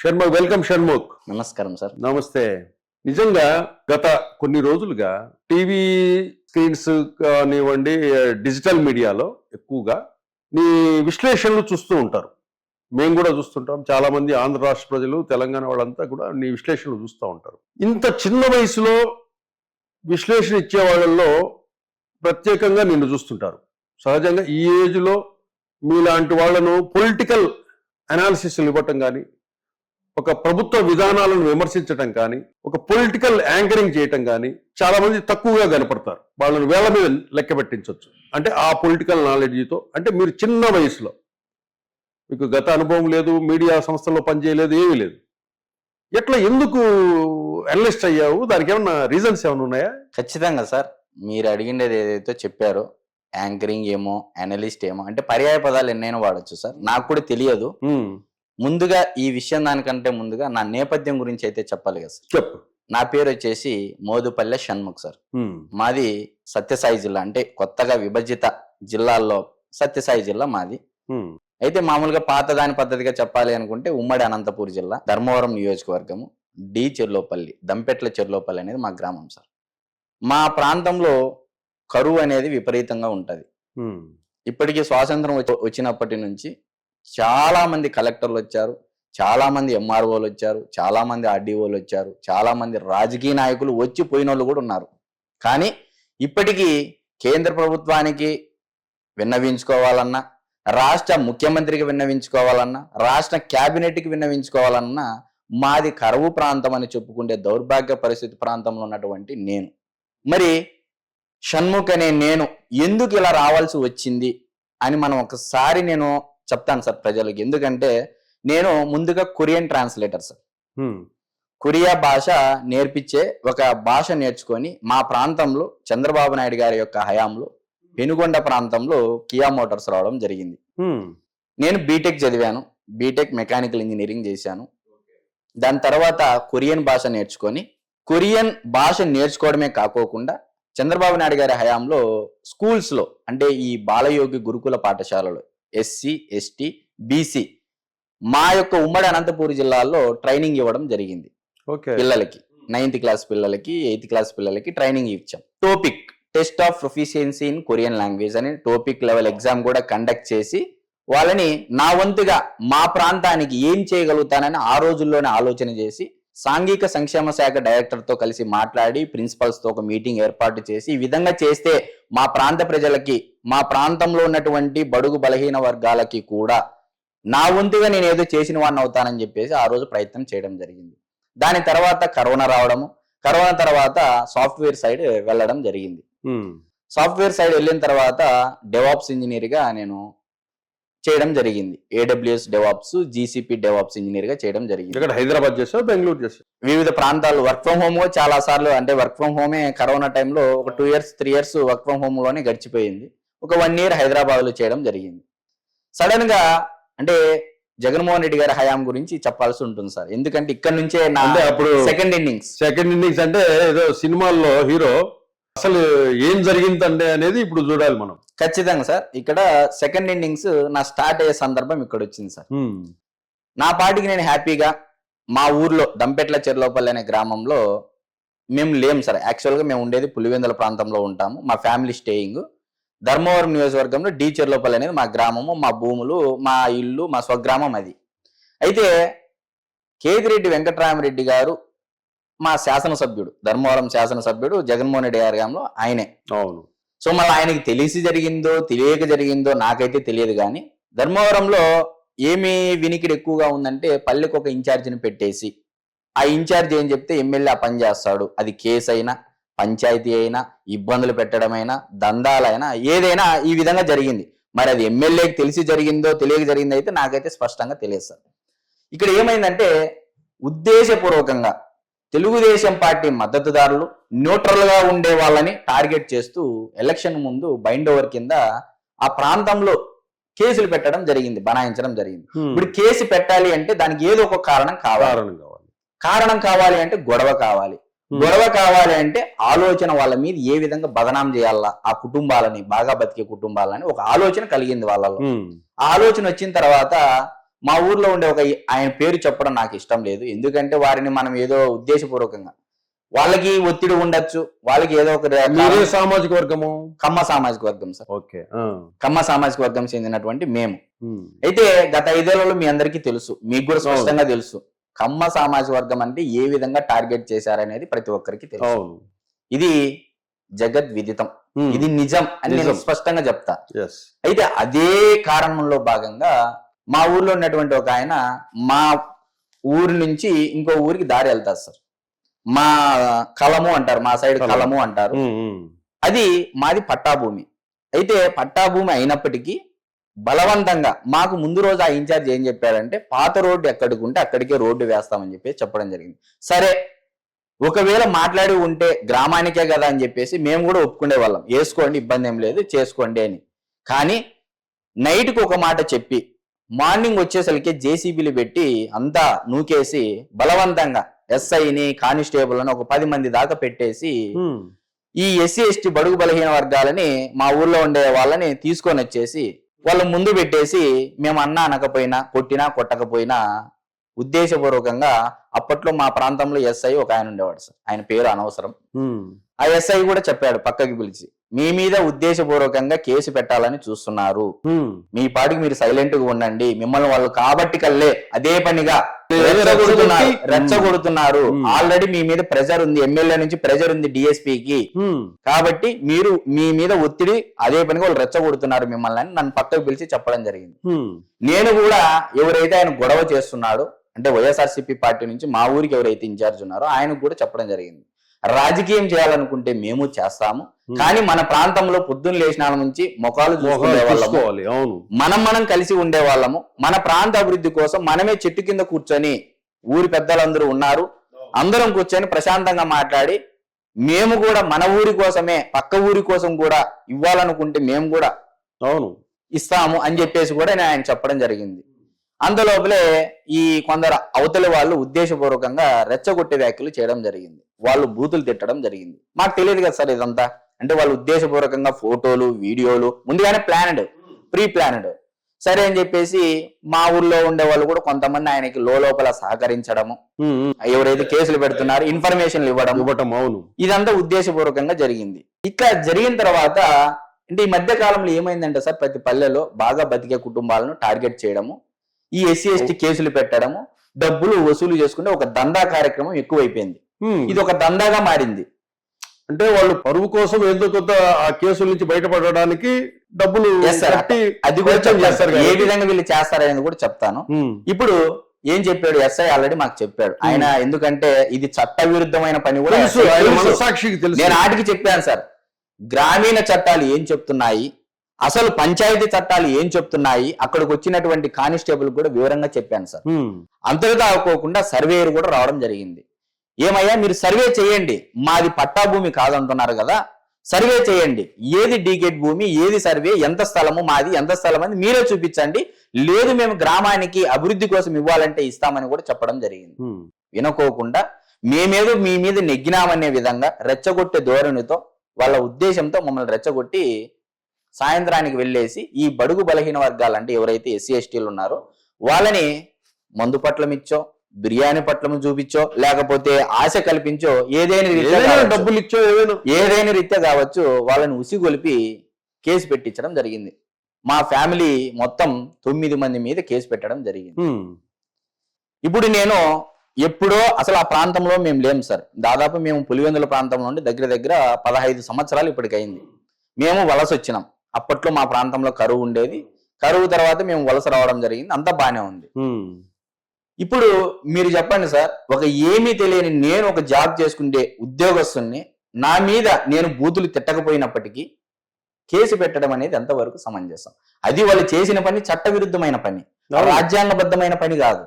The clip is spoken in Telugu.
షణ్ముఖ్ వెల్కమ్ షణ్ముఖ్. నమస్కారం సార్. నమస్తే. నిజంగా గత కొన్ని రోజులుగా టీవీ స్క్రీన్స్ కానివ్వండి డిజిటల్ మీడియాలో ఎక్కువగా నీ విశ్లేషణలు చూస్తూ ఉంటారు. మేము కూడా చూస్తుంటాం. చాలా మంది ఆంధ్ర రాష్ట్ర ప్రజలు తెలంగాణ వాళ్ళంతా కూడా నీ విశ్లేషణలు చూస్తూ ఉంటారు. ఇంత చిన్న వయసులో విశ్లేషణ ఇచ్చే వాళ్ళల్లో ప్రత్యేకంగా నిన్ను చూస్తుంటారు. సహజంగా ఈ ఏజ్లో మీలాంటి వాళ్ళను పొలిటికల్ అనాలిసిస్లు ఇవ్వటం కానీ ఒక ప్రభుత్వ విధానాలను విమర్శించటం కానీ ఒక పొలిటికల్ యాంకరింగ్ చేయటం కానీ చాలా మంది తక్కువగా కనపడతారు. వాళ్ళని వేల మీద లెక్క పెట్టించవచ్చు అంటే ఆ పొలిటికల్ నాలెడ్జ్తో అంటే మీరు చిన్న వయసులో. మీకు గత అనుభవం లేదు మీడియా సంస్థల్లో పనిచేయలేదు ఏమీ లేదు. ఎట్లా ఎందుకు అనలిస్ట్ అయ్యావు? దానికి ఏమన్నా రీజన్స్ ఏమైనా ఉన్నాయా? ఖచ్చితంగా సార్. మీరు అడిగిండేది ఏదైతే చెప్పారో యాంకరింగ్ ఏమో అనలిస్ట్ ఏమో అంటే పర్యాయ పదాలు ఎన్నైనా వాడచ్చు సార్. నాకు కూడా తెలియదు. ముందుగా ఈ విషయం దానికంటే ముందుగా నా నేపథ్యం గురించి అయితే చెప్పాలి కదా సార్. చెప్పు. నా పేరు వచ్చేసి మోదుపల్లె షణ్ముఖ్ సార్. మాది సత్యసాయి జిల్లా అంటే కొత్తగా విభజిత జిల్లాల్లో సత్యసాయి జిల్లా మాది. అయితే మామూలుగా పాత దాని పద్ధతిగా చెప్పాలి అనుకుంటే ఉమ్మడి అనంతపూర్ జిల్లా ధర్మవరం నియోజకవర్గము డి చెర్లోపల్లి దంపెట్ల చెర్లోపల్లి అనేది మా గ్రామం సార్. మా ప్రాంతంలో కరువు అనేది విపరీతంగా ఉంటది. ఇప్పటికీ స్వాతంత్రం వచ్చి- వచ్చినప్పటి నుంచి చాలామంది కలెక్టర్లు వచ్చారు చాలామంది ఎంఆర్ఓలు వచ్చారు చాలామంది ఆర్డీఓలు వచ్చారు చాలామంది రాజకీయ నాయకులు వచ్చి పోయిన వాళ్ళు కూడా ఉన్నారు. కానీ ఇప్పటికీ కేంద్ర ప్రభుత్వానికి విన్నవించుకోవాలన్నా రాష్ట్ర ముఖ్యమంత్రికి విన్నవించుకోవాలన్నా రాష్ట్ర క్యాబినెట్కి విన్నవించుకోవాలన్నా మాది కరువు ప్రాంతం అని చెప్పుకుంటే దౌర్భాగ్య పరిస్థితి ప్రాంతంలో ఉన్నటువంటి నేను. మరి షణ్ముఖ్ అనే నేను ఎందుకు ఇలా రావాల్సి వచ్చింది అని మనం ఒకసారి నేను చెప్తాను సార్ ప్రజలకు. ఎందుకంటే నేను ముందుగా కొరియన్ ట్రాన్స్లేటర్ సార్. కొరియా భాష నేర్పించే ఒక భాష నేర్చుకొని మా ప్రాంతంలో చంద్రబాబు నాయుడు గారి యొక్క హయాంలో పెనుగొండ ప్రాంతంలో కియా మోటార్స్ రావడం జరిగింది. నేను బీటెక్ చదివాను. బీటెక్ మెకానికల్ ఇంజనీరింగ్ చేశాను. దాని తర్వాత కొరియన్ భాష నేర్చుకొని కొరియన్ భాష నేర్చుకోవడమే కాకోకుండా చంద్రబాబు నాయుడు గారి హయాంలో స్కూల్స్లో అంటే ఈ బాలయోగి గురుకుల పాఠశాలలో ఎస్సీ ఎస్టీ బీసీ మా యొక్క ఉమ్మడి అనంతపూర్ జిల్లాలో ట్రైనింగ్ ఇవ్వడం జరిగింది. ఓకే. పిల్లలకి నైన్త్ క్లాస్ పిల్లలకి ఎయిత్ క్లాస్ పిల్లలకి ట్రైనింగ్ ఇచ్చాం. Topic test of proficiency in Korean language అని టాపిక్ లెవెల్ ఎగ్జామ్ కూడా కండక్ట్ చేసి వాళ్ళని నా వంతుగా మా ప్రాంతానికి ఏం చేయగలుగుతానని ఆ రోజుల్లోనే ఆలోచన చేసి సాంఘిక సంక్షేమ శాఖ డైరెక్టర్తో కలిసి మాట్లాడి ప్రిన్సిపల్స్తో ఒక మీటింగ్ ఏర్పాటు చేసి ఈ విధంగా చేస్తే మా ప్రాంత ప్రజలకి మా ప్రాంతంలో ఉన్నటువంటి బడుగు బలహీన వర్గాలకి కూడా నా వంతుగా నేను ఏదో చేసిన వాడిని అవుతానని చెప్పేసి ఆ రోజు ప్రయత్నం చేయడం జరిగింది. దాని తర్వాత కరోనా రావడము కరోనా తర్వాత సాఫ్ట్వేర్ సైడ్ వెళ్ళడం జరిగింది. సాఫ్ట్వేర్ సైడ్ వెళ్ళిన తర్వాత డెవాప్స్ ఇంజనీర్గా నేను చేయడం జరిగింది. ఏడబ్ల్యూఎస్ డెవాప్స్ జీసీపీ డెవాప్స్ ఇంజనీర్గా చేయడం జరిగింది. ఇక్కడ హైదరాబాద్ చేసావు బెంగళూరు చేసావు? వివిధ ప్రాంతాలు వర్క్ ఫ్రమ్ హోమ్ చాలా సార్లు అంటే వర్క్ ఫ్రమ్ హోమే కరోనా టైంలో ఒక two years three years work from హోమ్లోనే గడిచిపోయింది. ఒక వన్ ఇయర్ హైదరాబాద్లో చేయడం జరిగింది. సడన్గా అంటే జగన్మోహన్ రెడ్డి గారి హయాం గురించి చెప్పాల్సి ఉంటుంది సార్. ఎందుకంటే ఇక్కడ నుంచే నా అప్పుడు సెకండ్ ఇన్నింగ్స్ సెకండ్ ఇన్నింగ్స్ అంటే ఏదో సినిమాల్లో హీరో అసలు ఏం జరిగిందంటే అనేది ఇప్పుడు చూడాలి మనం. ఖచ్చితంగా సార్. ఇక్కడ సెకండ్ ఇన్నింగ్స్ నా స్టార్ట్ అయ్యే సందర్భం ఇక్కడ వచ్చింది సార్. నా పాటికి నేను హ్యాపీగా మా ఊర్లో దంపెట్ల చెర్లోపల్లి అనే గ్రామంలో మేము లేం సార్. యాక్చువల్గా మేము ఉండేది పులివెందుల ప్రాంతంలో ఉంటాము. మా ఫ్యామిలీ స్టేయింగ్ ధర్మవరం నియోజకవర్గంలో డి చెర్లోపల్లి అనేది మా గ్రామము మా భూములు మా ఇల్లు మా స్వగ్రామం అది. అయితే కేతిరెడ్డి వెంకటరామరెడ్డి గారు మా శాసనసభ్యుడు ధర్మవరం శాసనసభ్యుడు జగన్మోహన్ రెడ్డి గారి గ్రామంలో ఆయనే. అవును. సో మళ్ళీ ఆయనకి తెలిసి జరిగిందో తెలియక జరిగిందో నాకైతే తెలియదు కానీ ధర్మవరంలో ఏమి వినికిడి ఎక్కువగా ఉందంటే పల్లెకి ఒక ఇన్ఛార్జిని పెట్టేసి ఆ ఇన్ఛార్జ్ ఏం చెప్తే ఎమ్మెల్యే ఆ పని చేస్తాడు. అది కేసు అయినా పంచాయతీ అయినా ఇబ్బందులు పెట్టడమైనా దందాలైనా ఏదైనా ఈ విధంగా జరిగింది. మరి అది ఎమ్మెల్యేకి తెలిసి జరిగిందో తెలియక జరిగిందో అయితే నాకైతే స్పష్టంగా తెలియదు సార్. ఇక్కడ ఏమైందంటే ఉద్దేశపూర్వకంగా తెలుగుదేశం పార్టీ మద్దతుదారులు న్యూట్రల్గా ఉండే వాళ్ళని టార్గెట్ చేస్తూ ఎలక్షన్ ముందు బైండ్ ఓవర్ కింద ఆ ప్రాంతంలో కేసులు పెట్టడం జరిగింది బనాయించడం జరిగింది. ఇప్పుడు కేసు పెట్టాలి అంటే దానికి ఏదో ఒక కారణం కావాలి. కారణం కావాలి అంటే గొడవ కావాలి. గొడవ కావాలి అంటే ఆలోచన వాళ్ళ మీద ఏ విధంగా బదనాం చేయాలా? ఆ కుటుంబాలని బాగా బతికే కుటుంబాలని ఒక ఆలోచన కలిగింది వాళ్ళలో. ఆ ఆలోచన వచ్చిన తర్వాత మా ఊర్లో ఉండే ఒక ఆయన పేరు చెప్పడం నాకు ఇష్టం లేదు. ఎందుకంటే వారిని మనం ఏదో ఉద్దేశపూర్వకంగా వాళ్ళకి ఒత్తిడి ఉండొచ్చు వాళ్ళకి ఏదో ఒక సామాజిక వర్గము? కమ్మ సామాజిక వర్గం సార్. ఓకే కమ్మ సామాజిక వర్గం చెందినటువంటి మేము. అయితే గత ఐదేళ్ళలో మీ అందరికీ తెలుసు మీకు కూడా స్పష్టంగా తెలుసు. కమ్మ సామాజిక వర్గం అంటే ఏ విధంగా టార్గెట్ చేశారనేది ప్రతి ఒక్కరికి తెలుసు. ఇది జగద్ విదితం. ఇది నిజం అని నేను. స్పష్టంగా చెప్తా. అయితే అదే కారణంలో భాగంగా మా ఊర్లో ఉన్నటువంటి ఒక ఆయన మా ఊరి నుంచి ఇంకో ఊరికి దారి వెళ్తారు సార్. మా కలము అంటారు మా సైడ్ కలము. అంటారు. అది మాది పట్టా భూమి అయితే పట్టా భూమి అయినప్పటికీ బలవంతంగా మాకు ముందు రోజు ఆ ఇన్ఛార్జ్ ఏం చెప్పాడంటే పాత రోడ్డు ఎక్కడికి ఉంటే అక్కడికే రోడ్డు వేస్తామని చెప్పి చెప్పడం జరిగింది. సరే ఒకవేళ మాట్లాడి ఉంటే గ్రామానికే కదా అని చెప్పేసి మేము కూడా ఒప్పుకునే వాళ్ళం. వేసుకోండి ఇబ్బంది ఏం లేదు చేసుకోండి అని. కానీ నైట్కి ఒక మాట చెప్పి మార్నింగ్ వచ్చేసరికి జేసీబీలు పెట్టి అంతా నూకేసి బలవంతంగా ఎస్ఐని కానిస్టేబుల్ అని ఒక పది మంది దాకా పెట్టేసి ఈ ఎస్సీ ఎస్టీ బడుగు బలహీన వర్గాలని మా ఊర్లో ఉండే వాళ్ళని తీసుకొని వచ్చేసి వాళ్ళ ముందు పెట్టేసి మేము అన్నా అనకపోయినా కొట్టినా కొట్టకపోయినా ఉద్దేశపూర్వకంగా అప్పట్లో మా ప్రాంతంలో ఎస్ఐ ఒక ఆయన ఉండేవాడు సార్. ఆయన పేరు అనవసరం. ఆ ఎస్ఐ కూడా చెప్పాడు పక్కకి పిలిచి మీ మీద ఉద్దేశపూర్వకంగా కేసు పెట్టాలని చూస్తున్నారు. మీ పాటికి మీరు సైలెంట్గా ఉండండి. మిమ్మల్ని వాళ్ళు కాబట్టి కల్లే అదే పనిగా రెచ్చగొడుతున్నారు. ఆల్రెడీ మీ మీద ప్రెజర్ ఉంది. ఎమ్మెల్యే నుంచి ప్రెజర్ ఉంది డిఎస్పీ కి. కాబట్టి మీరు మీ మీద ఒత్తిడి అదే పనిగా వాళ్ళు రెచ్చగొడుతున్నారు మిమ్మల్ని అని నన్ను పక్కకు పిలిచి చెప్పడం జరిగింది. నేను కూడా ఎవరైతే ఆయన గొడవ చేస్తున్నాడో అంటే వైఎస్ఆర్సీపీ పార్టీ నుంచి మా ఊరికి ఎవరైతే ఇన్ఛార్జ్ ఉన్నారో ఆయనకు కూడా చెప్పడం జరిగింది. రాజకీయం చేయాలనుకుంటే మేము చేస్తాము. కానీ మన ప్రాంతంలో పొద్దున్న లేచిన నుంచి ముఖాలు చూసుకోవాలి అవును. మనం మనం కలిసి ఉండే వాళ్ళము. మన ప్రాంత అభివృద్ధి కోసం మనమే చెట్టు కింద కూర్చొని ఊరి పెద్దలందరూ ఉన్నారు. అందరం కూర్చొని ప్రశాంతంగా మాట్లాడి మేము కూడా మన ఊరి కోసమే పక్క ఊరి కోసం కూడా ఇవ్వాలనుకుంటే మేము కూడా అవును. ఇస్తాము అని చెప్పేసి కూడా ఆయన చెప్పడం జరిగింది. అందులోపలే ఈ కొందరు అవతలి వాళ్ళు ఉద్దేశపూర్వకంగా రెచ్చగొట్టే వ్యాఖ్యలు చేయడం జరిగింది. వాళ్ళు బూతులు తిట్టడం జరిగింది. మాకు తెలియదు కదా సార్ ఇదంతా. అంటే వాళ్ళు ఉద్దేశపూర్వకంగా ఫోటోలు వీడియోలు ముందుగానే ప్లానడ్ ప్రీ ప్లానడ్ సరే అని చెప్పేసి మా ఊర్లో ఉండే వాళ్ళు కూడా కొంతమంది ఆయనకి లోపల సహకరించడము ఎవరైతే కేసులు పెడుతున్నారు ఇన్ఫర్మేషన్లు ఇవ్వడం ఇవ్వటం అవును. ఇదంతా ఉద్దేశపూర్వకంగా జరిగింది. ఇట్లా జరిగిన తర్వాత అంటే ఈ మధ్య కాలంలో ఏమైందంటే సార్ ప్రతి పల్లెలో బాగా బతికే కుటుంబాలను టార్గెట్ చేయడము ఈ ఎస్సీ ఎస్టీ కేసులు పెట్టడము డబ్బులు వసూలు చేసుకునే ఒక దందా కార్యక్రమం ఎక్కువైపోయింది. ఇది ఒక దందాగా మారింది. అంటే వాళ్ళు పరువు కోసం ఏదో కొంత ఆ కేసుల నుంచి బయటపడడానికి డబ్బులు అది కూడా చేస్తారు. ఏ. విధంగా వీళ్ళు చేస్తారనేది కూడా చెప్తాను. ఇప్పుడు ఏం చెప్పాడు ఎస్ఐ ఆల్రెడీ మాకు చెప్పాడు. ఆయన ఎందుకంటే ఇది చట్ట విరుద్ధమైన పని కూడా నేను ఆటికి చెప్పాను సార్ గ్రామీణ చట్టాలు ఏం చెప్తున్నాయి? అసలు పంచాయతీ చట్టాలు ఏం చెప్తున్నాయి? అక్కడికి వచ్చినటువంటి కానిస్టేబుల్ కూడా వివరంగా చెప్పాను సార్. అంతటితో ఆడుకోకుండా సర్వేయర్ కూడా రావడం జరిగింది. ఏమయ్యా మీరు సర్వే చేయండి. మాది పట్టా భూమి కాదంటున్నారు కదా. సర్వే చేయండి. ఏది డీగేట్ భూమి ఏది సర్వే ఎంత స్థలము మాది ఎంత స్థలం అని మీరే చూపించండి. లేదు మేము గ్రామానికి అభివృద్ధి కోసం ఇవ్వాలంటే ఇస్తామని కూడా చెప్పడం జరిగింది. వినుకోకుండా మేమేదో మీ మీద నెగ్గినామనే విధంగా రెచ్చగొట్టే ధోరణితో వాళ్ళ ఉద్దేశంతో మమ్మల్ని రెచ్చగొట్టి సాయంత్రానికి వెళ్ళేసి ఈ బడుగు బలహీన వర్గాలు అంటే ఎవరైతే ఎస్సీ ఎస్టీలు ఉన్నారో వాళ్ళని మందు పట్లం ఇచ్చో బిర్యానీ పట్లం చూపించో లేకపోతే ఆశ కల్పించో ఏదైనా రీత్యా. డబ్బులు ఇచ్చో ఏదైనా. రీత్యా కావచ్చు వాళ్ళని ఉసిగొలిపి కేసు పెట్టించడం జరిగింది. మా ఫ్యామిలీ మొత్తం తొమ్మిది మంది మీద కేసు పెట్టడం జరిగింది. ఇప్పుడు నేను ఎప్పుడో అసలు ఆ ప్రాంతంలో మేము లేము సార్. దాదాపు మేము పులివెందుల ప్రాంతం నుండి దగ్గర దగ్గర పదహైదు సంవత్సరాలు ఇప్పటికైంది. మేము వలస వచ్చినాం. అప్పట్లో మా ప్రాంతంలో కరువు ఉండేది. కరువు తర్వాత మేము వలస రావడం జరిగింది. అంతా బానే ఉంది. ఇప్పుడు మీరు చెప్పండి సార్ ఒక ఏమీ తెలియని నేను ఒక జాబ్ చేసుకుంటే ఉద్యోగస్తుని నా మీద నేను బూతులు తిట్టకపోయినప్పటికీ కేసు పెట్టడం అనేది ఎంతవరకు సమంజసం? అది వాళ్ళు చేసిన పని చట్టవిరుద్ధమైన పని. రాజ్యాంగబద్ధమైన పని కాదు.